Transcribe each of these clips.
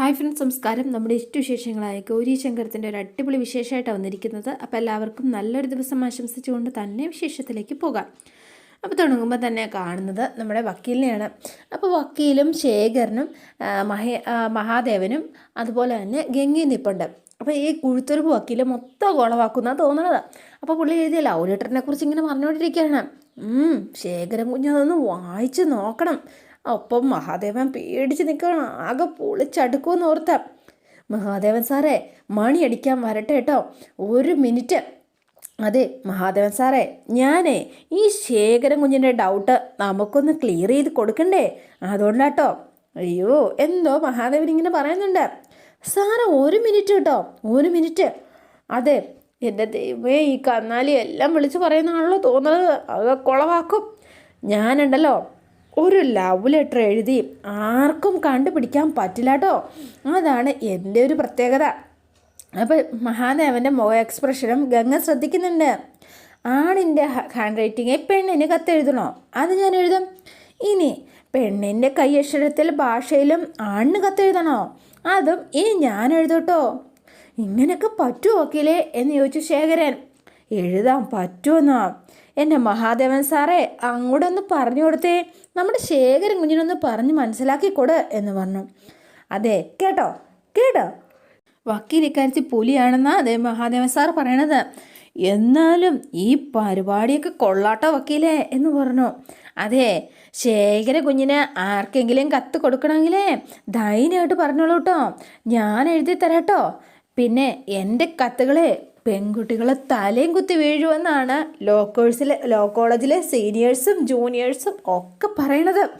Hi friends നമസ്കാരം. നമ്മുടെ ഇഷ്ടവിശേഷങ്ങളായ ഗൗരി ശങ്കരത്തിന്റെ ഒരു അടിപൊളി വിശേഷമായിട്ടാണ് വന്നിരിക്കുന്നത്. അപ്പോൾ എല്ലാവർക്കും നല്ലൊരു ദിവസം ആശംസിച്ചുകൊണ്ട് തന്നെ വിശേഷത്തിലേക്ക് പോകാം. അപ്പോൾ തുടങ്ങുമ്പോൾ തന്നെ കാണുന്നത് നമ്മുടെ വക്കീലിനെയാണ്. അപ്പോൾ വക്കീലും ശേഖരനും മഹേ മഹാദേവനും അതുപോലെ തന്നെ ഗംഗയും നിപ്പുണ്ട്. അപ്പോൾ ഈ കുഴുത്തൊരുപ്പ് വക്കീൽ മൊത്തം കുളവാക്കുന്ന തോന്നണത്. അപ്പോൾ പുള്ളി എഴുതിയ ലവ് കുറിച്ച് ഇങ്ങനെ പറഞ്ഞുകൊണ്ടിരിക്കുകയാണ്. ശേഖരൻ കുഞ്ഞതൊന്ന് വായിച്ച് നോക്കണം. ഒപ്പം മഹാദേവൻ പേടിച്ച് നിൽക്കണം ആകെ പൊളിച്ചടുക്കുമെന്ന് ഓർത്ത. മഹാദേവൻ സാറേ മണി അടിക്കാൻ വരട്ടെ കേട്ടോ. ഒരു മിനിറ്റ്. അതെ മഹാദേവൻ സാറേ ഞാനേ ഈ ശേഖരൻ കുഞ്ഞിന്റെ ഡൗട്ട് നമുക്കൊന്ന് ക്ലിയർ ചെയ്ത് കൊടുക്കണ്ടേ? അതുകൊണ്ടാട്ടോ. അയ്യോ എന്തോ മഹാദേവൻ ഇങ്ങനെ പറയുന്നുണ്ട്. സാറ് ഒരു മിനിറ്റ് കേട്ടോ. ഒരു മിനിറ്റ്. അതെ എന്റെ ദൈവമേ ഈ കന്നാലി എല്ലാം വിളിച്ച് പറയുന്നതാണല്ലോ തോന്നുന്നത്. അത് കുളവാക്കും. ഞാനുണ്ടല്ലോ. ഒരു ലവ് ലെറ്റർ എഴുതി ആർക്കും കണ്ടുപിടിക്കാൻ പറ്റില്ല കേട്ടോ അതാണ് എന്റെ ഒരു പ്രത്യേകത. അപ്പോൾ മഹാദേവന്റെ മുഖ എക്സ്പ്രഷനും ഗംഗ ശ്രദ്ധിക്കുന്നുണ്ട്. ആണിന്റെ ഹാൻഡ് റൈറ്റിങ് പെണ്ണിന് കത്തെഴുതണോ? അത് ഞാൻ എഴുതും. ഇനി പെണ്ണിന്റെ കൈയക്ഷരത്തിൽ ഭാഷയിലും ആണിന് കത്തെഴുതണോ? അതും ഇനി ഞാൻ എഴുതട്ടോ ഇങ്ങനെയൊക്കെ പറ്റുമോ വക്കീലേ എന്ന് ചോദിച്ചു ശേഖരൻ. എഴുതാൻ പറ്റുമെന്നോ എന്റെ മഹാദേവൻ സാറേ അങ്ങോട്ടൊന്ന് പറഞ്ഞു കൊടുത്തേ. നമ്മുടെ ശേഖരൻ കുഞ്ഞിനൊന്ന് പറഞ്ഞ് മനസ്സിലാക്കി കൊട് എന്ന് പറഞ്ഞു. അതെ കേട്ടോ കേട്ടോ. വക്കീൽ ഇക്കാര്യത്തിൽ പുലിയാണെന്നാ അതേ മഹാദേവൻ സാർ പറയണത്. എന്നാലും ഈ പരിപാടിയൊക്കെ കൊള്ളാട്ടോ വക്കീലേ എന്ന് പറഞ്ഞു. അതെ ശേഖര കുഞ്ഞിന് ആർക്കെങ്കിലും കത്ത് കൊടുക്കണമെങ്കിലേ ധൈര്യമായിട്ട് പറഞ്ഞോളൂ കേട്ടോ. ഞാൻ എഴുതി തരാട്ടോ പിന്നെ എന്റെ കത്തുകളെ പെൺകുട്ടികളെ തലയും കുത്തി വീഴുമെന്നാണ് ലോ കോഴ്സിലെ ലോ കോളേജിലെ സീനിയേഴ്സും ജൂനിയേഴ്സും ഒക്കെ പറയണത്.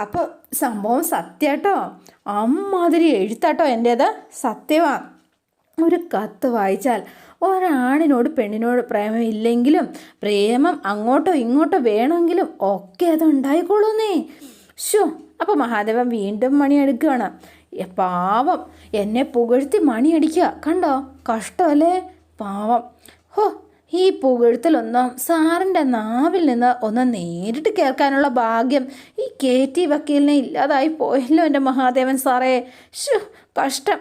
അപ്പോൾ സംഭവം സത്യാട്ടോ? അമ്മാതിരി എഴുത്താട്ടോ എന്റേത് സത്യമാണ് ഒരു കത്ത് വായിച്ചാൽ ഒരാണിനോട് പെണ്ണിനോട് പ്രേമം ഇല്ലെങ്കിലും പ്രേമം അങ്ങോട്ടോ ഇങ്ങോട്ടോ വേണമെങ്കിലും ഒക്കെ അത് ഉണ്ടായിക്കോളൂന്നേ. ഷോ അപ്പോൾ മഹാദേവൻ വീണ്ടും മണിയെടുക്കുകയാണ്. പാവം. എന്നെ പുകഴ്ത്തി മണിയടിക്കുക. കണ്ടോ? കഷ്ടമല്ലേ പാവം. ഹോ ഈ പുകഴ്ത്തലൊന്നും സാറിന്റെ നാവിൽ നിന്ന് ഒന്ന് നേരിട്ട് കേൾക്കാനുള്ള ഭാഗ്യം. ഈ കെ ടി വക്കീലിനെ ഇല്ലാതായി പോയല്ലോ എന്റെ മഹാദേവൻ സാറേ. ഷു കഷ്ടം.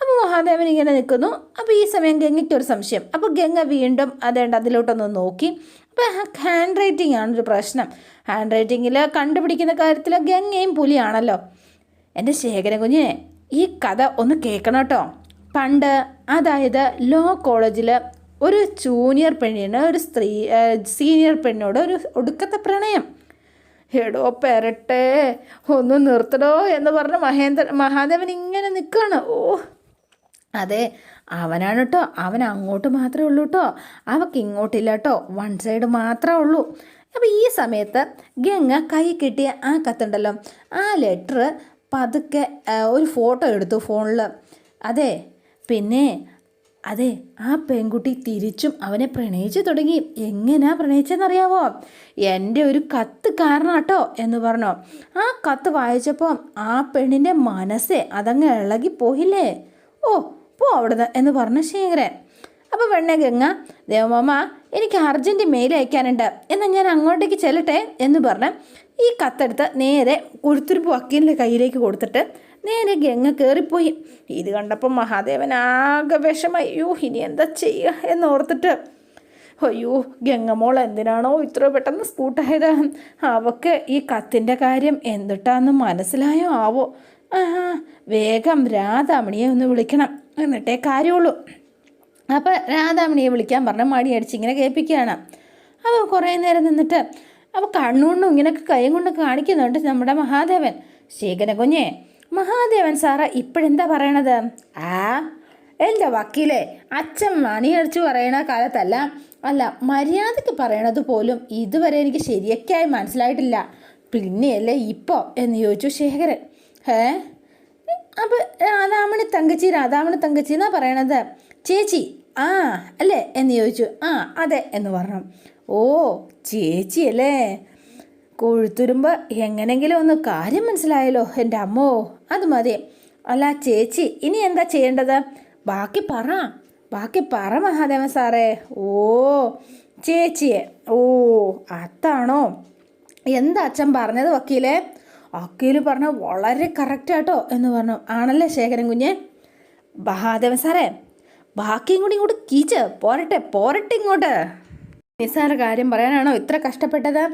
അപ്പോൾ മഹാദേവൻ ഇങ്ങനെ നിൽക്കുന്നു. അപ്പോൾ ഈ സമയം ഗംഗയ്ക്കൊരു സംശയം. അപ്പോൾ ഗംഗ വീണ്ടും അതേണ്ട അതിലോട്ടൊന്ന് നോക്കി. അപ്പോൾ ഹാൻഡ് റൈറ്റിംഗ് ആണൊരു പ്രശ്നം. ഹാൻഡ് റൈറ്റിങ്ങിൽ കണ്ടുപിടിക്കുന്ന കാര്യത്തിൽ ഗംഗയും പുലിയാണല്ലോ. എന്റെ ശേഖരൻ കുഞ്ഞിനെ ഈ കഥ ഒന്ന് കേൾക്കണം കേട്ടോ. പണ്ട് അതായത് ലോ കോളേജിൽ ഒരു ജൂനിയർ പെണ്ണിന് ഒരു സ്ത്രീ സീനിയർ പെണ്ണിനോട് ഒരു ഒടുക്കത്തെ പ്രണയം. എടോ പെരട്ടെ ഒന്ന് നിർത്തടോ എന്ന് പറഞ്ഞ് മഹേന്ദ്ര മഹാദേവൻ ഇങ്ങനെ നിൽക്കുകയാണ് ഓ അതെ അവനാണ് കേട്ടോ അവൻ അങ്ങോട്ട് മാത്രമേ ഉള്ളൂ കേട്ടോ അവക്ക് ഇങ്ങോട്ടില്ല കേട്ടോ വൺ സൈഡ് മാത്രമേ ഉള്ളൂ. അപ്പോൾ ഈ സമയത്ത് ഗംഗ കൈ കിട്ടിയ ആ കത്തുണ്ടല്ലോ. ആ ലെറ്റർ പതുക്കെ ഒരു ഫോട്ടോ എടുത്തു ഫോണിൽ അതെ പിന്നെ അതെ ആ പെൺകുട്ടി തിരിച്ചും അവനെ പ്രണയിച്ചു തുടങ്ങി. എങ്ങനെയാ പ്രണയിച്ചെന്നറിയാവോ? എന്റെ ഒരു കത്ത് കാരണം കേട്ടോ എന്ന് പറഞ്ഞു. ആ കത്ത് വായിച്ചപ്പോൾ ആ പെണ്ണിന്റെ മനസ്സേ അതങ്ങ് ഇളകി പോയില്ലേ? ഓ പോ അവിടുന്ന് എന്ന് പറഞ്ഞു ശേഖരൻ അപ്പോൾ പെണ്ണെ ഗംഗ ദേവമാമ എനിക്ക് അർജന്റ് മെയിൽ അയക്കാനുണ്ട്. എന്നാൽ ഞാൻ അങ്ങോട്ടേക്ക് ചെല്ലട്ടെ എന്ന് പറഞ്ഞ് ഈ കത്തെടുത്ത് നേരെ കുരുത്തുരുപ്പ് വക്കീലിന്റെ കയ്യിലേക്ക് കൊടുത്തിട്ട് നേരെ ഗംഗ കയറിപ്പോയി ഇത് കണ്ടപ്പോൾ മഹാദേവൻ ആകെ വിഷമായി. അയ്യോ ഇനി എന്താ ചെയ്യുക? എന്നോർത്തിട്ട് അയ്യോ ഗംഗമോൾ എന്തിനാണോ ഇത്ര പെട്ടെന്ന് സ്കൂട്ടായത്? അവക്ക് ഈ കത്തിന്റെ കാര്യം എന്തിട്ടാന്ന് മനസ്സിലായോ ആവോ? ആ വേഗം രാധാമണിയെ ഒന്ന് വിളിക്കണം. എന്നിട്ടേ കാര്യമുള്ളൂ. അപ്പോൾ രാധാമണിയെ വിളിക്കാൻ പറഞ്ഞ മടി അടിച്ച് ഇങ്ങനെ കേൾപ്പിക്കുകയാണ്. അപ്പോൾ കുറേ നേരം നിന്നിട്ട് അപ്പോൾ കണ്ണുകൊണ്ടും ഇങ്ങനെയൊക്കെ കൈ കൊണ്ട് കാണിക്കുന്നുണ്ട് നമ്മുടെ മഹാദേവൻ. ശേഖര കുഞ്ഞെ മഹാദേവൻ സാറ ഇപ്പോഴെന്താ പറയണത്? ആ എന്റെ വക്കീലെ അച്ഛൻ മണിയടിച്ചു പറയണ കാലത്തല്ല അല്ല മര്യാദയ്ക്ക് പറയണത് പോലും ഇതുവരെ എനിക്ക് ശരിയൊക്കെയായി മനസ്സിലായിട്ടില്ല. പിന്നെയല്ലേ ഇപ്പോൾ എന്ന് ചോദിച്ചു ശേഖരൻ. ഏ അപ്പോൾ രാധാമണി തങ്കച്ചി രാധാമണി തങ്കച്ചി എന്നാ പറയണത്? ചേച്ചി ആ അല്ലേ? എന്ന് ചോദിച്ചു. ആ അതെ എന്ന് പറഞ്ഞു. ഓ ചേച്ചി അല്ലേ കൊഴുത്തുരുമ്പ് എങ്ങനെങ്കിലും ഒന്ന് കാര്യം മനസ്സിലായല്ലോ എന്റെ അമ്മോ. അത് മതി. അല്ല ചേച്ചി ഇനി എന്താ ചെയ്യേണ്ടത്? ബാക്കി പറ. ബാക്കി പറ മഹാദേവൻ സാറേ. ഓ ചേച്ചിയെ. ഓ അത്താണോ എന്താ അച്ഛൻ പറഞ്ഞത് വക്കീലെ? വക്കീൽ പറഞ്ഞ വളരെ കറക്റ്റ് ആട്ടോ എന്ന് പറഞ്ഞു. ആണല്ലേ ശേഖരൻ കുഞ്ഞെ? മഹാദേവൻ സാറേ ബാക്കിയും കൂടി ഇങ്ങോട്ട് കീച്ച്. പോരട്ടെ പോരട്ടെ ഇങ്ങോട്ട്. നിസ്സാര കാര്യം പറയാനാണോ ഇത്ര കഷ്ടപ്പെട്ടത്?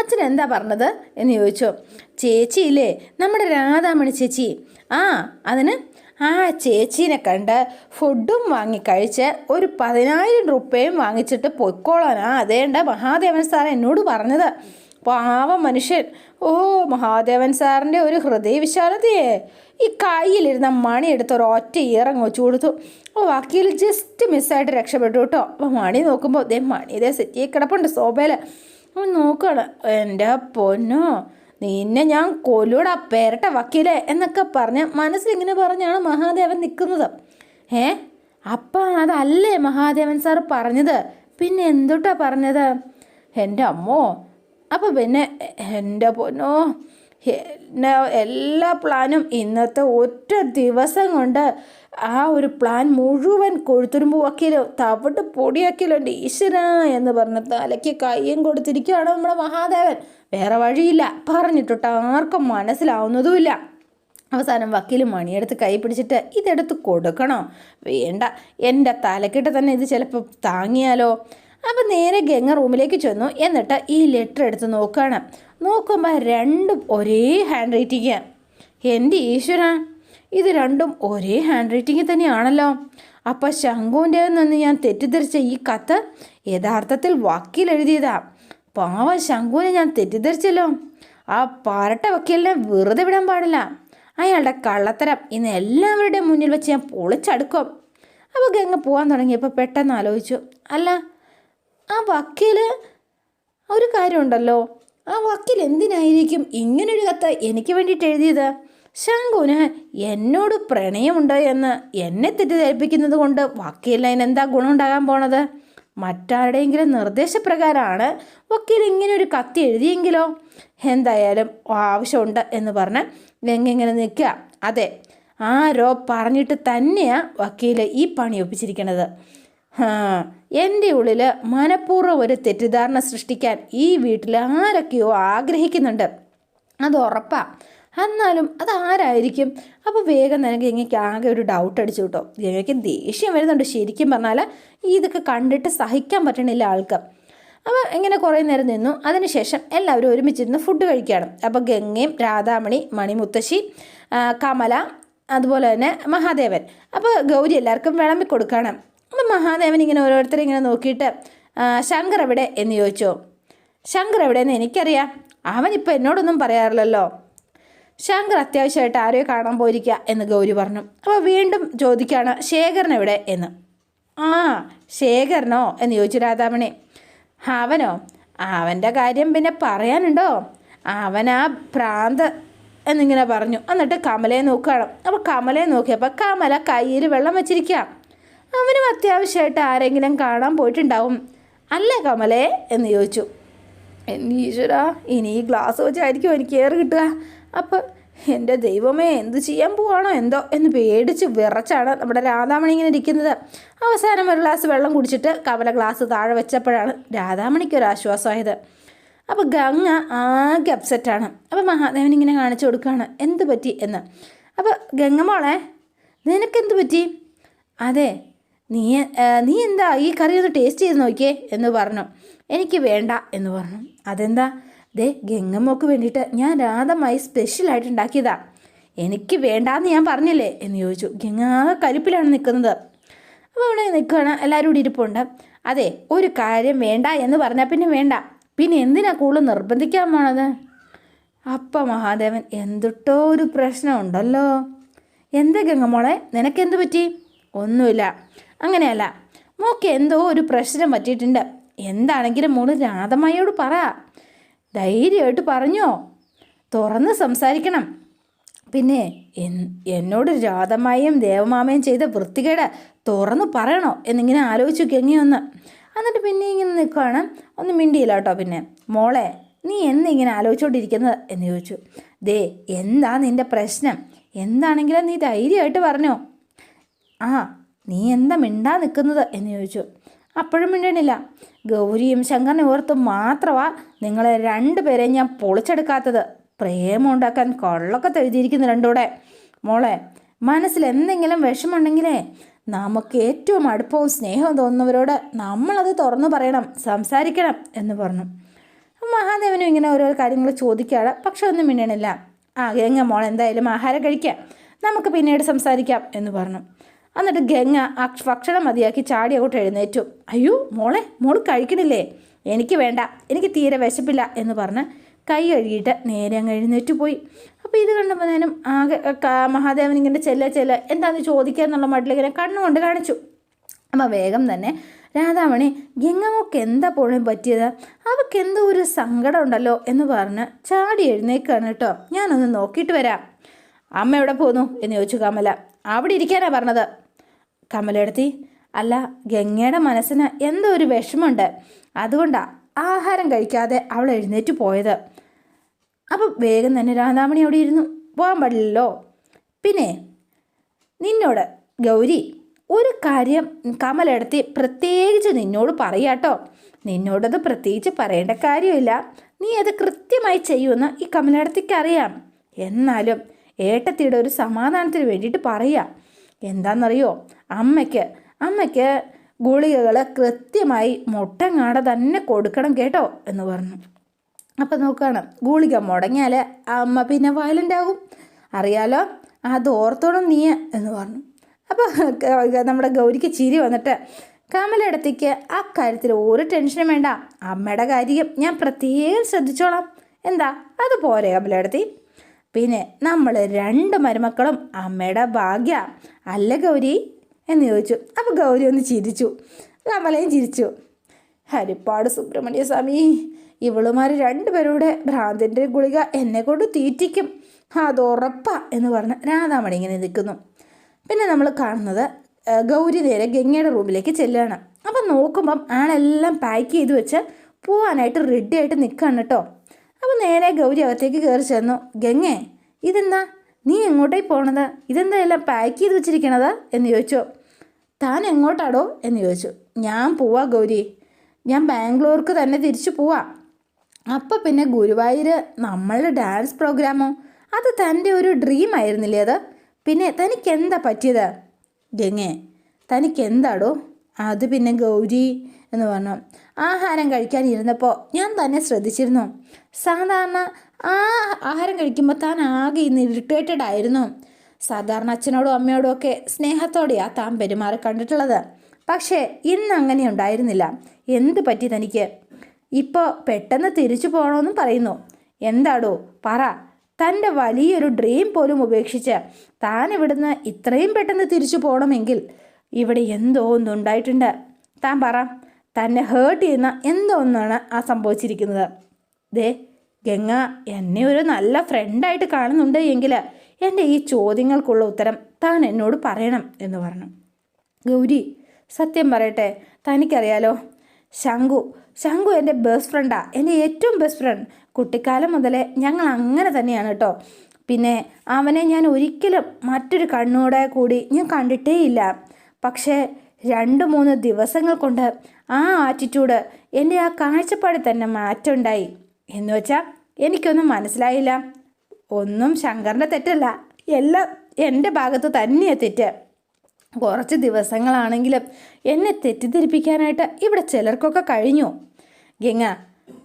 അച്ഛൻ എന്താ പറഞ്ഞത്? എന്ന് ചോദിച്ചു. ചേച്ചിയില്ലേ നമ്മുടെ രാധാമണി ചേച്ചി. ആ അതിന്? ആ ചേച്ചീനെ കണ്ട് ഫുഡും വാങ്ങി കഴിച്ച് ഒരു പതിനായിരം രൂപയും വാങ്ങിച്ചിട്ട് പൊയ്ക്കോളാനാ. അതേണ്ട മഹാദേവൻ സാർ എന്നോട് പറഞ്ഞത്. പാവ മനുഷ്യൻ. ഓ മഹാദേവൻ സാറിന്റെ ഒരു ഹൃദയവിശാലതയെ. ഈ കയ്യിലിരുന്ന മണി എടുത്ത് ഒരു ഒറ്റ ഇറങ്ങ് വെച്ചു കൊടുത്തു. ഓ വക്കീൽ ജസ്റ്റ് മിസ്സായിട്ട് രക്ഷപ്പെട്ടു കേട്ടോ. അപ്പോൾ മണി നോക്കുമ്പോൾ ദേ മണി ഇതേ സെറ്റിയെ കിടപ്പുണ്ട് സോബയിൽ അവൻ നോക്കുകയാണ് എന്റെ പൊന്നോ നിന്നെ ഞാൻ കൊല്ലൂടാ പേരട്ട വക്കീലെ എന്നൊക്കെ പറഞ്ഞ് മനസ്സിലിങ്ങനെ പറഞ്ഞാണ് മഹാദേവൻ നിൽക്കുന്നത്. ഏ അപ്പം അതല്ലേ മഹാദേവൻ സാർ പറഞ്ഞത്? പിന്നെ എന്തുട്ടാ പറഞ്ഞത്? എന്റെ അമ്മോ അപ്പം പിന്നെ എന്റെ പൊന്നോ എല്ലാ പ്ലാനും ഇന്നത്തെ ഒറ്റ ദിവസം കൊണ്ട് ആ ഒരു പ്ലാൻ മുഴുവൻ കൊഴുത്തുരുമ്പ് വക്കീലോ തവിട്ട് പൊടിയാക്കിയല്ലോ എന്റെ ഈശ്വര എന്ന് പറഞ്ഞ തലയ്ക്ക് കയ്യും കൊടുത്തിരിക്കുകയാണ് നമ്മുടെ മഹാദേവൻ. വേറെ വഴിയില്ല. പറഞ്ഞിട്ടൊട്ട് ആർക്കും മനസ്സിലാവുന്നതുമില്ല. അവസാനം വക്കീൽ മണിയെടുത്ത് കൈ പിടിച്ചിട്ട് ഇതെടുത്ത് കൊടുക്കണോ? വേണ്ട. എന്റെ തലക്കിട്ട് തന്നെ ഇത് ചിലപ്പോൾ താങ്ങിയാലോ? അപ്പം നേരെ ഗംഗ റൂമിലേക്ക് ചെന്നു. എന്നിട്ട് ഈ ലെറ്റർ എടുത്ത് നോക്കുകയാണ് നോക്കുമ്പോൾ രണ്ടും ഒരേ ഹാൻഡ് റൈറ്റിങ് എന്റെ ഈശ്വര ഇത് രണ്ടും ഒരേ ഹാൻഡ് റൈറ്റിങ് തന്നെയാണല്ലോ. അപ്പം ശംഖുവിന്റെ നിന്ന് ഞാൻ തെറ്റിദ്ധരിച്ച ഈ കത്ത് യഥാർത്ഥത്തിൽ വക്കീൽ എഴുതിയതാ. പാവ ശംഖുവിനെ ഞാൻ തെറ്റിദ്ധരിച്ചല്ലോ. ആ പാരട്ട വക്കീലിനെ വെറുതെ വിടാൻ പാടില്ല. അയാളുടെ കള്ളത്തരം ഇന്ന് എല്ലാവരുടെയും മുന്നിൽ വെച്ച് ഞാൻ പൊളിച്ചടുക്കും. അപ്പോൾ ഗംഗ പോകാൻ തുടങ്ങിയപ്പോൾ പെട്ടെന്ന് ആലോചിച്ചു. അല്ല ആ വക്കീൽ ഒരു കാര്യമുണ്ടല്ലോ. ആ വക്കീൽ എന്തിനായിരിക്കും ഇങ്ങനൊരു കത്ത് എനിക്ക് വേണ്ടിയിട്ട് എഴുതിയത്? ശങ്കുന് എന്നോട് പ്രണയമുണ്ടോ എന്ന് എന്നെ തെറ്റിദ്ധരിപ്പിക്കുന്നത് കൊണ്ട് വക്കീലിന് എന്താ ഗുണമുണ്ടാകാൻ പോണത്? മറ്റാരുടെയെങ്കിലും നിർദ്ദേശപ്രകാരമാണ് വക്കീൽ ഇങ്ങനെ ഒരു കത്ത് എഴുതിയെങ്കിലോ? എന്തായാലും ആവശ്യമുണ്ട് എന്ന് പറഞ്ഞ് ഗംഗ നിൽക്കുക. അതെ ആരോ പറഞ്ഞിട്ട് തന്നെയാണ് വക്കീൽ ഈ പണി ഒപ്പിച്ചിരിക്കണത്. എന്റെ ഉള്ളിൽ മനഃപൂർവം ഒരു തെറ്റിദ്ധാരണ സൃഷ്ടിക്കാൻ ഈ വീട്ടിൽ ആരൊക്കെയോ ആഗ്രഹിക്കുന്നുണ്ട്. അത് ഉറപ്പാ. എന്നാലും അതാരായിരിക്കും അപ്പോൾ വേഗം നിനക്ക് ഗംഗയ്ക്ക് ആകെ ഒരു ഡൗട്ട് അടിച്ചു കിട്ടോ. ഗംഗയ്ക്ക് ദേഷ്യം വരുന്നുണ്ട് ശരിക്കും പറഞ്ഞാൽ ഇതൊക്കെ കണ്ടിട്ട് സഹിക്കാൻ പറ്റണില്ല ആൾക്ക്. അപ്പോൾ ഇങ്ങനെ കുറേ നേരം നിന്നു. അതിനുശേഷം എല്ലാവരും ഒരുമിച്ചിരുന്ന് ഫുഡ് കഴിക്കുകയാണ് അപ്പോൾ ഗംഗയും രാധാമണി മണിമുത്തശ്ശി കമല അതുപോലെ തന്നെ മഹാദേവൻ. അപ്പോൾ ഗൗരി എല്ലാവർക്കും വിളമ്പി കൊടുക്കണം. അപ്പം മഹാദേവൻ ഇങ്ങനെ ഓരോരുത്തരെ ഇങ്ങനെ നോക്കിയിട്ട് ശങ്കർ എവിടെ എന്ന് ചോദിച്ചു. ശങ്കർ എവിടെയെന്ന് എനിക്കറിയാം. അവൻ ഇപ്പം എന്നോടൊന്നും പറയാറില്ലല്ലോ. ശങ്കർ അത്യാവശ്യമായിട്ട് ആരെയോ കാണാൻ പോയിരിക്കുക എന്ന് ഗൗരി പറഞ്ഞു. അപ്പോൾ വീണ്ടും ചോദിക്കുകയാണ് ശേഖരൻ എവിടെ എന്ന്. ആ ശേഖരനോ എന്ന് ചോദിച്ചു രാധാമണി. അവനോ? അവന്റെ കാര്യം പിന്നെ പറയാനുണ്ടോ? അവൻ ആ പ്രാന്ത് എന്നിങ്ങനെ പറഞ്ഞു. എന്നിട്ട് കമലയെ നോക്കുകയാണ്. അപ്പോൾ കമലയെ നോക്കിയപ്പോൾ കമല കയ്യിൽ വെള്ളം വെച്ചിരിക്കുക അവനും അത്യാവശ്യമായിട്ട് ആരെങ്കിലും കാണാൻ പോയിട്ടുണ്ടാവും. അല്ലേ കമലേ? എന്ന് ചോദിച്ചു. ഈശ്വര ഇനി ഈ ഗ്ലാസ് വെച്ചായിരിക്കും എനിക്ക് ഏറ് കിട്ടുക. അപ്പോൾ എന്റെ ദൈവമേ എന്ത് ചെയ്യാൻ പോവാണോ എന്തോ എന്ന് പേടിച്ച് വിറച്ചാണ് നമ്മുടെ രാധാമണി ഇങ്ങനെ ഇരിക്കുന്നത്. അവസാനം ഒരു ഗ്ലാസ് വെള്ളം കുടിച്ചിട്ട് കമല ഗ്ലാസ് താഴെ വെച്ചപ്പോഴാണ് രാധാമണിക്ക് ഒരു ആശ്വാസമായത്. അപ്പോൾ ഗംഗ ആകെ അപ്സെറ്റാണ് അപ്പോൾ മഹാദേവൻ ഇങ്ങനെ കാണിച്ചു കൊടുക്കുകയാണ് എന്ത് പറ്റി എന്ന്. അപ്പോൾ ഗംഗമോളെ നിനക്കെന്ത് പറ്റി? അതെ നീ നീ എന്താ ഈ കറി ഒന്ന് ടേസ്റ്റ് ചെയ്ത് നോക്കിയേ എന്ന് പറഞ്ഞു. എനിക്ക് വേണ്ട എന്ന് പറഞ്ഞു. അതെന്താ? ദേ ഗംഗമ്മക്ക് വേണ്ടിയിട്ട് ഞാൻ രാധമായി സ്പെഷ്യലായിട്ട് ഉണ്ടാക്കിയതാ. എനിക്ക് വേണ്ടാന്ന് ഞാൻ പറഞ്ഞില്ലേ എന്ന് ചോദിച്ചു. ഗംഗാ കലിപ്പിലാണ് നിൽക്കുന്നത്. അപ്പോൾ അവിടെ നിൽക്കുകയാണ്. എല്ലാവരും കൂടി ഇരിപ്പുണ്ട്. അതെ ഒരു കാര്യം വേണ്ട എന്ന് പറഞ്ഞാൽ പിന്നെ വേണ്ട. പിന്നെ എന്തിനാ കൂടുതൽ നിർബന്ധിക്കാൻ പോണത്? അപ്പം മഹാദേവൻ എന്തിട്ടോ ഒരു പ്രശ്നമുണ്ടല്ലോ എന്താ ഗംഗമോളെ നിനക്കെന്ത് പറ്റി? ഒന്നുമില്ല. അങ്ങനെയല്ല. മോക്ക് എന്തോ ഒരു പ്രശ്നം പറ്റിയിട്ടുണ്ട്. എന്താണെങ്കിലും മോൾ രാധമ്മയോട് പറ. ധൈര്യമായിട്ട് പറഞ്ഞോ. തുറന്ന് സംസാരിക്കണം. പിന്നെ എന്നോട് രാധമായും ദേവമാമയും ചെയ്ത വൃത്തികേട് തുറന്ന് പറയണോ എന്നിങ്ങനെ ആലോചിച്ചു കെങ്ങിയൊന്ന് എന്നിട്ട് പിന്നെ ഇങ്ങനെ നിൽക്കുകയാണ് ഒന്ന് മിണ്ടിയില്ല കേട്ടോ പിന്നെ. മോളെ നീ എന്നിങ്ങനെ ആലോചിച്ചുകൊണ്ടിരിക്കുന്നത് എന്ന് ചോദിച്ചു. ദേ എന്താ നിന്റെ പ്രശ്നം? എന്താണെങ്കിലും നീ ധൈര്യമായിട്ട് പറഞ്ഞോ. ആ നീ എന്താ മിണ്ടാ നിൽക്കുന്നത്? എന്ന് ചോദിച്ചു. അപ്പോഴും മിണ്ടണില്ല. ഗൗരിയും ശങ്കറിനെ ഓർത്തും മാത്രമാ നിങ്ങളെ രണ്ടുപേരെ ഞാൻ പൊളിച്ചെടുക്കാത്തത്. പ്രേമം ഉണ്ടാക്കാൻ കൊള്ളൊക്കെ തെഴുതിയിരിക്കുന്നു രണ്ടൂടെ മോളെ മനസ്സിൽ എന്തെങ്കിലും വിഷമുണ്ടെങ്കിലേ നമുക്ക് ഏറ്റവും അടുപ്പവും സ്നേഹവും തോന്നുന്നവരോട് നമ്മളത് തുറന്നു പറയണം സംസാരിക്കണം എന്ന് പറഞ്ഞു. മഹാദേവനും ഇങ്ങനെ ഓരോ കാര്യങ്ങൾ ചോദിക്കാതെ പക്ഷെ ഒന്നും മിണ്ടണില്ല. ആ ഗംഗ മോൾ എന്തായാലും ആഹാരം കഴിക്കാം. നമുക്ക് പിന്നീട് സംസാരിക്കാം എന്ന് പറഞ്ഞു. എന്നിട്ട് ഗംഗ ഭക്ഷണം മതിയാക്കി ചാടി അങ്ങോട്ട് എഴുന്നേറ്റു. അയ്യോ മോളെ മോൾ കഴിക്കണില്ലേ? എനിക്ക് വേണ്ട എനിക്ക് തീരെ വിശപ്പില്ല എന്ന് പറഞ്ഞ് കൈ കഴുകിയിട്ട് നേരെ അങ്ങ് എഴുന്നേറ്റ് പോയി. അപ്പോൾ ഇത് കണ്ടപ്പോൾ ഞാനും ആകെ മഹാദേവൻ ഇങ്ങനെ ചെല്ല ചെല്ല എന്താണെന്ന് ചോദിക്കുക എന്നുള്ള മട്ടിലിങ്ങനെ കണ്ണുകൊണ്ട് കാണിച്ചു. അപ്പോൾ വേഗം തന്നെ രാധാമണി ഗംഗമ്മക്ക് എന്താ പോലും പറ്റിയത്? അവൾക്ക് എന്തോ ഒരു സങ്കടം ഉണ്ടല്ലോ എന്ന് പറഞ്ഞ് ചാടി എഴുന്നേക്കാണ് കേട്ടോ. ഞാനൊന്ന് നോക്കിയിട്ട് വരാം. അമ്മ എവിടെ പോന്നു? എന്ന് ചോദിച്ചു കമല. അവിടെ ഇരിക്കാനാ പറഞ്ഞത്. കമലെടുത്തി അല്ല ഗംഗയുടെ മനസ്സിന് എന്തോ ഒരു വിഷമമുണ്ട്. അതുകൊണ്ടാ ആഹാരം കഴിക്കാതെ അവൾ എഴുന്നേറ്റ് പോയത്. അപ്പം വേഗം തന്നെ രാധാമണി അവിടെ ഇരുന്നു. പോകാൻ പാടില്ലല്ലോ. പിന്നെ നിന്നോട് ഗൗരി ഒരു കാര്യം കമലെടുത്തി പ്രത്യേകിച്ച് നിന്നോട് പറയാട്ടോ. നിന്നോടത് പ്രത്യേകിച്ച് പറയേണ്ട കാര്യമില്ല. നീ അത് കൃത്യമായി ചെയ്യുമെന്ന് ഈ കമലടത്തിക്ക് അറിയാം എന്നാലും ഏട്ടത്തിയുടെ ഒരു സമാധാനത്തിന് വേണ്ടിയിട്ട് പറയുക. എന്താണെന്നറിയോ അമ്മയ്ക്ക് അമ്മയ്ക്ക് ഗുളികകൾ കൃത്യമായി മുട്ടങ്ങാട തന്നെ കൊടുക്കണം കേട്ടോ എന്ന് പറഞ്ഞു. അപ്പം നോക്കുകയാണ് ഗുളിക മുടങ്ങിയാൽ അമ്മ പിന്നെ വയലന്റ് ആകും. അറിയാലോ? അത് ഓർത്തോണം നീ എന്ന് പറഞ്ഞു. അപ്പോൾ നമ്മുടെ ഗൗരിക്ക് ചിരി വന്നിട്ട് കമലയിടത്തേക്ക് ആ കാര്യത്തിൽ ഒരു ടെൻഷനും വേണ്ട. അമ്മയുടെ കാര്യം ഞാൻ പ്രത്യേകം ശ്രദ്ധിച്ചോളാം. എന്താ? അത് പോരെ കമലയിടത്തി പിന്നെ നമ്മൾ രണ്ട് മരുമക്കളും അമ്മയുടെ ഭാഗ്യ അല്ല ഗൗരി എന്ന് ചോദിച്ചു. അപ്പോൾ ഗൗരി ഒന്ന് ചിരിച്ചു. കമലയും ചിരിച്ചു. ഹരിപ്പാട് സുബ്രഹ്മണ്യ സ്വാമി ഇവളുമാർ രണ്ടുപേരുടെ ഭ്രാന്തിന്റെ ഗുളിക എന്നെ കൊണ്ട് തീറ്റിക്കും. അത് എന്ന് പറഞ്ഞ് രാധാമണി ഇങ്ങനെ നിൽക്കുന്നു. പിന്നെ നമ്മൾ കാണുന്നത് ഗൗരി നേരെ ഗംഗയുടെ റൂമിലേക്ക് ചെല്ലുകയാണ് അപ്പം നോക്കുമ്പം ആളെല്ലാം പാക്ക് ചെയ്ത് വെച്ച് പോവാനായിട്ട് റെഡി ആയിട്ട് നിൽക്കുകയാണ് കേട്ടോ അപ്പോൾ നേരെ ഗൗരി അകത്തേക്ക് കയറി ചെന്നു. ഗംഗേ ഇതെന്താ? നീ എങ്ങോട്ടേ പോണത്? ഇതെന്താ എല്ലാം പാക്ക് ചെയ്ത് വെച്ചിരിക്കണത്? എന്ന് ചോദിച്ചു. താൻ എങ്ങോട്ടാടോ? എന്ന് ചോദിച്ചു. ഞാൻ പോവാ ഗൗരി. ഞാൻ ബാംഗ്ലൂർക്ക് തന്നെ തിരിച്ചു പോവാ. അപ്പം പിന്നെ ഗുരുവായൂർ നമ്മളുടെ ഡാൻസ് പ്രോഗ്രാമോ അത് തന്റെ ഒരു ഡ്രീം ആയിരുന്നില്ലേ അത്? പിന്നെ തനിക്ക് എന്താ പറ്റിയത്? ഗംഗേ തനിക്ക് എന്താടോ അത് പിന്നെ ഗൗരി എന്ന് പറഞ്ഞു. ആഹാരം കഴിക്കാൻ ഇരുന്നപ്പോൾ ഞാൻ തന്നെ ശ്രദ്ധിച്ചിരുന്നു. സാധാരണ ആ ആഹാരം കഴിക്കുമ്പോൾ താൻ ആകെ ഇന്ന് ഇറിറ്റേറ്റഡ് ആയിരുന്നു. സാധാരണ അച്ഛനോടും അമ്മയോടും ഒക്കെ സ്നേഹത്തോടെയാണ് താൻ പെരുമാറി കണ്ടിട്ടുള്ളത്. പക്ഷേ ഇന്ന് അങ്ങനെ ഉണ്ടായിരുന്നില്ല. എന്ത് പറ്റി തനിക്ക്? ഇപ്പോൾ പെട്ടെന്ന് തിരിച്ചു പോകണമെന്നും പറയുന്നു. എന്താടോ? പറ. തന്റെ വലിയൊരു ഡ്രീം പോലും ഉപേക്ഷിച്ച് താൻ ഇവിടുന്ന് ഇത്രയും പെട്ടെന്ന് തിരിച്ചു പോകണമെങ്കിൽ ഇവിടെ എന്തോ ഒന്നുണ്ടായിട്ടുണ്ട് താൻ പറ. തന്നെ ഹേർട്ട് ചെയ്യുന്ന എന്തോ ഒന്നാണ് ആ സംഭവിച്ചിരിക്കുന്നത്. ദേ ഗംഗ എന്നെ ഒരു നല്ല ഫ്രണ്ടായിട്ട് കാണുന്നുണ്ട് എങ്കിൽ എന്റെ ഈ ചോദ്യങ്ങൾക്കുള്ള ഉത്തരം താൻ എന്നോട് പറയണം എന്ന് പറഞ്ഞു. ഗൗരി സത്യം പറയട്ടെ തനിക്കറിയാലോ? ശംഖു ശംഖു എന്റെ ബെസ്റ്റ് ഫ്രണ്ടാണ് എന്റെ ഏറ്റവും ബെസ്റ്റ് ഫ്രണ്ട് കുട്ടിക്കാലം മുതലേ ഞങ്ങൾ അങ്ങനെ തന്നെയാണ് കേട്ടോ പിന്നെ അവനെ ഞാൻ ഒരിക്കലും മറ്റൊരു കണ്ണൂടെ കൂടി ഞാൻ കണ്ടിട്ടേ ഇല്ല പക്ഷേ രണ്ട് മൂന്ന് ദിവസങ്ങൾ കൊണ്ട് ആ ആറ്റിറ്റ്യൂഡ് എന്റെ ആ കാഴ്ചപ്പാടിൽ തന്നെ മാറ്റമുണ്ടായി എന്ന് വെച്ചാൽ എനിക്കൊന്നും മനസ്സിലായില്ല. ഒന്നും ശങ്കറിന്റെ തെറ്റല്ല. എല്ലാം എന്റെ ഭാഗത്ത് തന്നെയാണ് തെറ്റ്. കുറച്ച് ദിവസങ്ങളാണെങ്കിലും എന്നെ തെറ്റിദ്ധരിപ്പിക്കാനായിട്ട് ഇവിടെ ചിലർക്കൊക്കെ കഴിഞ്ഞു. ഗംഗ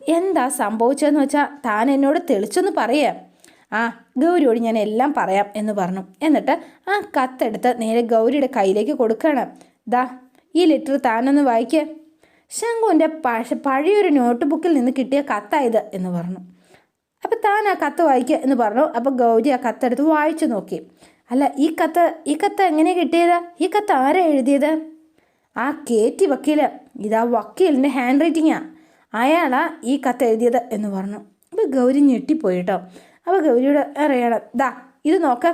എന്താ സംഭവിച്ചതെന്ന് വെച്ചാൽ താൻ എന്നോട് തെളിച്ചൊന്ന് പറയേ. ആ ഗൗരിയോട് ഞാൻ എല്ലാം പറയാം എന്ന് പറഞ്ഞു. എന്നിട്ട് ആ കത്തെടുത്ത് നേരെ ഗൗരിയുടെ കയ്യിലേക്ക് കൊടുക്കുകയാണ്. ദാ ഈ ലെറ്റർ താനൊന്ന് വായിക്കേ. ശംഖുവിന്റെ പഴ പഴയൊരു നോട്ട് ബുക്കിൽ നിന്ന് കിട്ടിയ കത്തായത് എന്ന് പറഞ്ഞു. അപ്പം താൻ ആ കത്ത് വായിക്കുക എന്ന് പറഞ്ഞു. അപ്പോൾ ഗൗരി ആ കത്തെടുത്ത് വായിച്ചു നോക്കി. അല്ല ഈ കത്ത് ഈ കത്ത് എങ്ങനെ കിട്ടിയത്? ഈ കത്ത് ആരാ എഴുതിയത്? ആ കെ ടി വക്കീൽ ഇതാ വക്കീലിന്റെ ഹാൻഡ് റൈറ്റിങ്ങാണ് അയാളാ ഈ കത്ത് എഴുതിയത് എന്ന് പറഞ്ഞു. അപ്പോൾ ഗൗരി ഞെട്ടിപ്പോയി കേട്ടോ. അപ്പോൾ ഗൗരിയോട് അറിയണം ദാ ഇത് നോക്ക.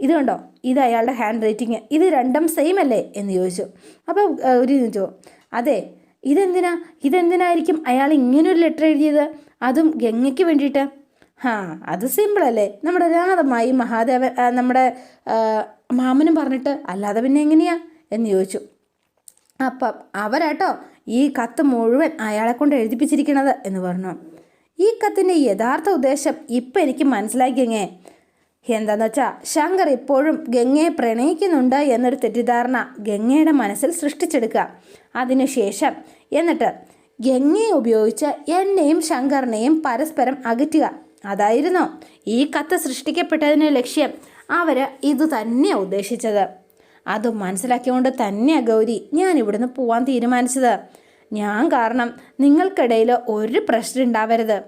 ഇത് കണ്ടോ? ഇത് അയാളുടെ ഹാൻഡ് റൈറ്റിങ് ഇത് രണ്ടും സെയിം അല്ലേ? എന്ന് ചോദിച്ചു. അപ്പോൾ ഗൗരി ചോദിച്ചു അതെ ഇതെന്തിനാ? ഇതെന്തിനായിരിക്കും അയാൾ ഇങ്ങനൊരു ലെറ്റർ എഴുതിയത്? അതും ഗംഗയ്ക്ക് വേണ്ടിയിട്ട്. ഹാ അത് സിമ്പിളല്ലേ നമ്മുടെ രാധമായി മഹാദേവൻ നമ്മുടെ മാമനും പറഞ്ഞിട്ട് അല്ലാതെ പിന്നെ എങ്ങനെയാ? എന്ന് ചോദിച്ചു. അപ്പം അവരാട്ടോ ഈ കത്ത് മുഴുവൻ അയാളെ കൊണ്ട് എഴുതിപ്പിച്ചിരിക്കണത് എന്ന് പറഞ്ഞു. ഈ കത്തിന്റെ യഥാർത്ഥ ഉദ്ദേശം ഇപ്പം എനിക്ക് മനസ്സിലായി ഗംഗേ എന്താന്ന് വെച്ചാൽ ശങ്കർ ഇപ്പോഴും ഗംഗയെ പ്രണയിക്കുന്നുണ്ട് എന്നൊരു തെറ്റിദ്ധാരണ ഗംഗയുടെ മനസ്സിൽ സൃഷ്ടിച്ചെടുക്കുക. അതിനുശേഷം എന്നിട്ട് ഗംഗയെ ഉപയോഗിച്ച് എന്നെയും ശങ്കറിനെയും പരസ്പരം അകറ്റുക. അതായിരുന്നു ഈ കത്ത് സൃഷ്ടിക്കപ്പെട്ടതിന് ലക്ഷ്യം. അവർ ഇത് തന്നെ ഉദ്ദേശിച്ചത്. അത് മനസ്സിലാക്കിക്കൊണ്ട് തന്നെയാണ് ഗൗരി ഞാൻ ഇവിടുന്ന് പോവാൻ തീരുമാനിച്ചത്. ഞാൻ കാരണം നിങ്ങൾക്കിടയിൽ ഒരു പ്രശ്നം ഉണ്ടാവരുത്.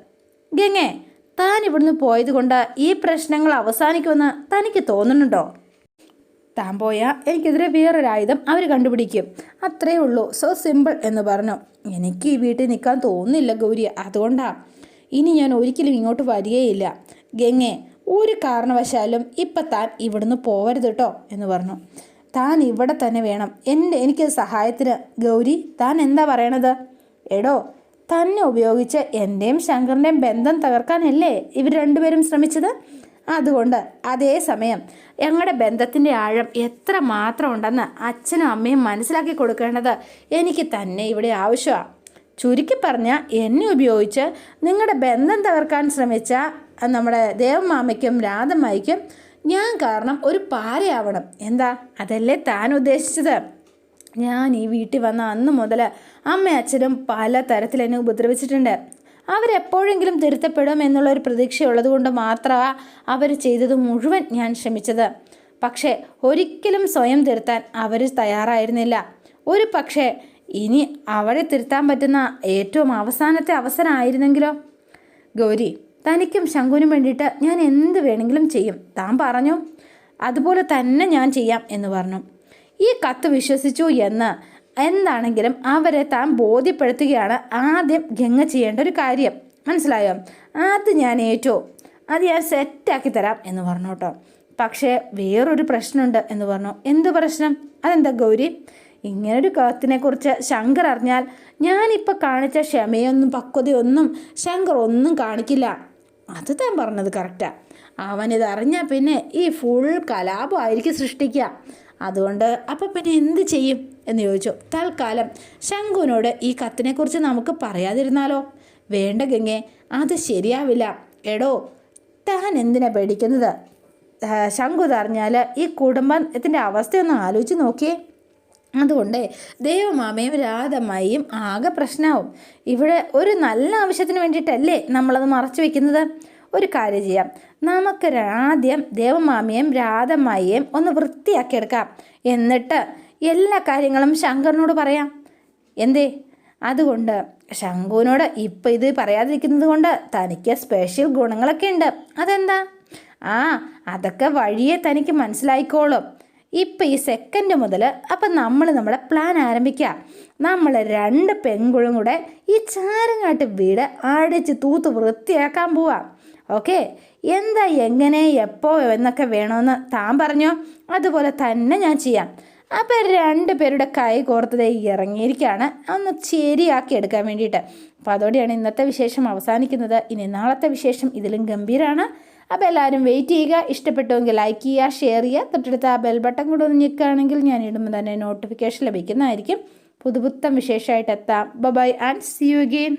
ഗംഗേ താൻ ഇവിടുന്ന് പോയത് കൊണ്ട് ഈ പ്രശ്നങ്ങൾ അവസാനിക്കുമെന്ന് തനിക്ക് തോന്നുന്നുണ്ടോ? താൻ പോയാൽ എനിക്കെതിരെ വേറൊരായുധം അവർ കണ്ടുപിടിക്കും. അത്രേ ഉള്ളൂ. സോ സിമ്പിൾ എന്ന് പറഞ്ഞു. എനിക്ക് ഈ വീട്ടിൽ നിൽക്കാൻ തോന്നുന്നില്ല ഗൗരി അതുകൊണ്ടാണ് ഇനി ഞാൻ ഒരിക്കലും ഇങ്ങോട്ട് വരികയില്ല. ഗംഗെ ഒരു കാരണവശാലും ഇപ്പം താൻ ഇവിടുന്ന് പോവരുത് കേട്ടോ എന്ന് പറഞ്ഞു. താൻ ഇവിടെ തന്നെ വേണം. എന്റെ എനിക്ക് സഹായത്തിന്. ഗൗരി താൻ എന്താ പറയണത്? എടോ തന്നെ ഉപയോഗിച്ച് എന്റെയും ശങ്കറിന്റെയും ബന്ധം തകർക്കാനല്ലേ ഇവർ രണ്ടുപേരും ശ്രമിച്ചത്? അതുകൊണ്ട് അതേസമയം ഞങ്ങളുടെ ബന്ധത്തിന്റെ ആഴം എത്ര മാത്രം ഉണ്ടെന്ന് അച്ഛനും അമ്മയും മനസ്സിലാക്കി കൊടുക്കേണ്ടത് എനിക്ക് തന്നെ ഇവിടെ ആവശ്യമാണ് ചുരുക്കി പറഞ്ഞാൽ എന്നെ ഉപയോഗിച്ച് നിങ്ങളുടെ ബന്ധം തകർക്കാൻ ശ്രമിച്ച നമ്മുടെ ദേവമാമയ്ക്കും രാധമ്മയ്ക്കും ഞാൻ കാരണം ഒരു പാരയാവണം എന്താ? അതല്ലേ താൻ ഉദ്ദേശിച്ചത്? ഞാൻ ഈ വീട്ടിൽ വന്ന അന്ന് മുതൽ അമ്മ അച്ഛനും പല തരത്തിൽ എന്നെ ഉപദ്രവിച്ചിട്ടുണ്ട്. അവരെപ്പോഴെങ്കിലും തിരുത്തപ്പെടും എന്നുള്ളൊരു പ്രതീക്ഷയുള്ളത് കൊണ്ട് മാത്രമാണ് അവർ ചെയ്തത് മുഴുവൻ ഞാൻ ശ്രമിച്ചത്. പക്ഷേ ഒരിക്കലും സ്വയം തിരുത്താൻ അവർ തയ്യാറായിരുന്നില്ല. ഒരു പക്ഷേ ഇനി അവരെ തിരുത്താൻ പറ്റുന്ന ഏറ്റവും അവസാനത്തെ അവസരമായിരുന്നെങ്കിലോ ഗൗരി തനിക്കും ശങ്കുവിനും വേണ്ടിയിട്ട് ഞാൻ എന്ത് വേണമെങ്കിലും ചെയ്യും. താൻ പറഞ്ഞു അതുപോലെ തന്നെ ഞാൻ ചെയ്യാം എന്ന് പറഞ്ഞു. ഈ കത്ത് വിശ്വസിച്ചു എന്ന് എന്താണെങ്കിലും അവരെ താൻ ബോധ്യപ്പെടുത്തുകയാണ് ആദ്യം ഗംഗ ചെയ്യേണ്ട ഒരു കാര്യം. മനസ്സിലായോ? അത് ഞാൻ ഏറ്റു. അത് ഞാൻ സെറ്റാക്കി തരാം എന്ന് പറഞ്ഞു കേട്ടോ. പക്ഷേ വേറൊരു പ്രശ്നമുണ്ട് എന്ന് പറഞ്ഞു. എന്ത് പ്രശ്നം? അതെന്താ ഗൗരി? ഇങ്ങനൊരു കത്തിനെക്കുറിച്ച് ശങ്കർ അറിഞ്ഞാൽ ഞാനിപ്പോൾ കാണിച്ച ക്ഷമയൊന്നും പക്വതയൊന്നും ശങ്കർ ഒന്നും കാണിക്കില്ല. അത് താൻ പറഞ്ഞത് കറക്റ്റാണ് അവനിതറിഞ്ഞാൽ പിന്നെ ഈ ഫുൾ കലാപമായിരിക്കും സൃഷ്ടിക്കുക. അതുകൊണ്ട് അപ്പം പിന്നെ എന്ത് ചെയ്യും? എന്ന് ചോദിച്ചു. തൽക്കാലം ശംഖുവിനോട് ഈ കത്തിനെക്കുറിച്ച് നമുക്ക് പറയാതിരുന്നാലോ? വേണ്ട ഗംഗെ അത് ശരിയാവില്ല. എടോ താൻ എന്തിനാ പേടിക്കുന്നത്? ശംഖു തറിഞ്ഞാൽ ഈ കുടുംബത്തിന്റെ അവസ്ഥയൊന്ന് ആലോചിച്ച് നോക്കിയേ. അതുകൊണ്ട് ദേവമാമയും രാധമ്മയും ആകെ പ്രശ്നമാവും ഇവിടെ ഒരു നല്ല ആവശ്യത്തിന് വേണ്ടിയിട്ടല്ലേ നമ്മളത് മറച്ചു വെക്കുന്നത്? ഒരു കാര്യം ചെയ്യാം. നമുക്ക് ആദ്യം ദേവമാമിയെയും രാധമ്മയെയും ഒന്ന് വൃത്തിയാക്കിയെടുക്കാം. എന്നിട്ട് എല്ലാ കാര്യങ്ങളും ശങ്കറിനോട് പറയാം. എന്തേ? അതുകൊണ്ട് ശംഖുവിനോട് ഇപ്പം ഇത് പറയാതിരിക്കുന്നത് കൊണ്ട് തനിക്ക് സ്പെഷ്യൽ ഗുണങ്ങളൊക്കെ ഉണ്ട്. അതെന്താ? ആ അതൊക്കെ വഴിയെ തനിക്ക് മനസ്സിലായിക്കോളും. ഇപ്പം ഈ സെക്കൻഡ് മുതൽ അപ്പം നമ്മൾ നമ്മുടെ പ്ലാൻ ആരംഭിക്കാം. നമ്മൾ രണ്ട് പെൺകുഴും കൂടെ ഈ ചാരങ്ങാട്ട് വീട് അടിച്ച് തൂത്ത് വൃത്തിയാക്കാൻ പോവാം. ഓക്കെ എന്താ എങ്ങനെ എപ്പോ എന്നൊക്കെ വേണമെന്ന് താൻ പറഞ്ഞോ? അതുപോലെ തന്നെ ഞാൻ ചെയ്യാം. അപ്പം രണ്ട് പേരുടെ കൈ കോർത്തത് ഇറങ്ങിയിരിക്കുകയാണ് ഒന്ന് ശരിയാക്കി എടുക്കാൻ വേണ്ടിയിട്ട്. അപ്പോൾ അതോടെയാണ് ഇന്നത്തെ വിശേഷം അവസാനിക്കുന്നത്. ഇനി നാളത്തെ വിശേഷം ഇതിലും ഗംഭീരമാണ് അപ്പോൾ എല്ലാവരും വെയിറ്റ് ചെയ്യുക. ഇഷ്ടപ്പെട്ടുവെങ്കിൽ ലൈക്ക് ചെയ്യുക ഷെയർ ചെയ്യുക. തൊട്ടടുത്ത് ആ ബെൽ ബട്ടൺ കൂടെ ഒന്ന് ഞെക്കുകയാണെങ്കിൽ ഞാൻ ഇടുമ്പോൾ തന്നെ നോട്ടിഫിക്കേഷൻ ലഭിക്കുന്നതായിരിക്കും. പുതുപുത്തം വിശേഷമായിട്ട് എത്താം. Bye and see you again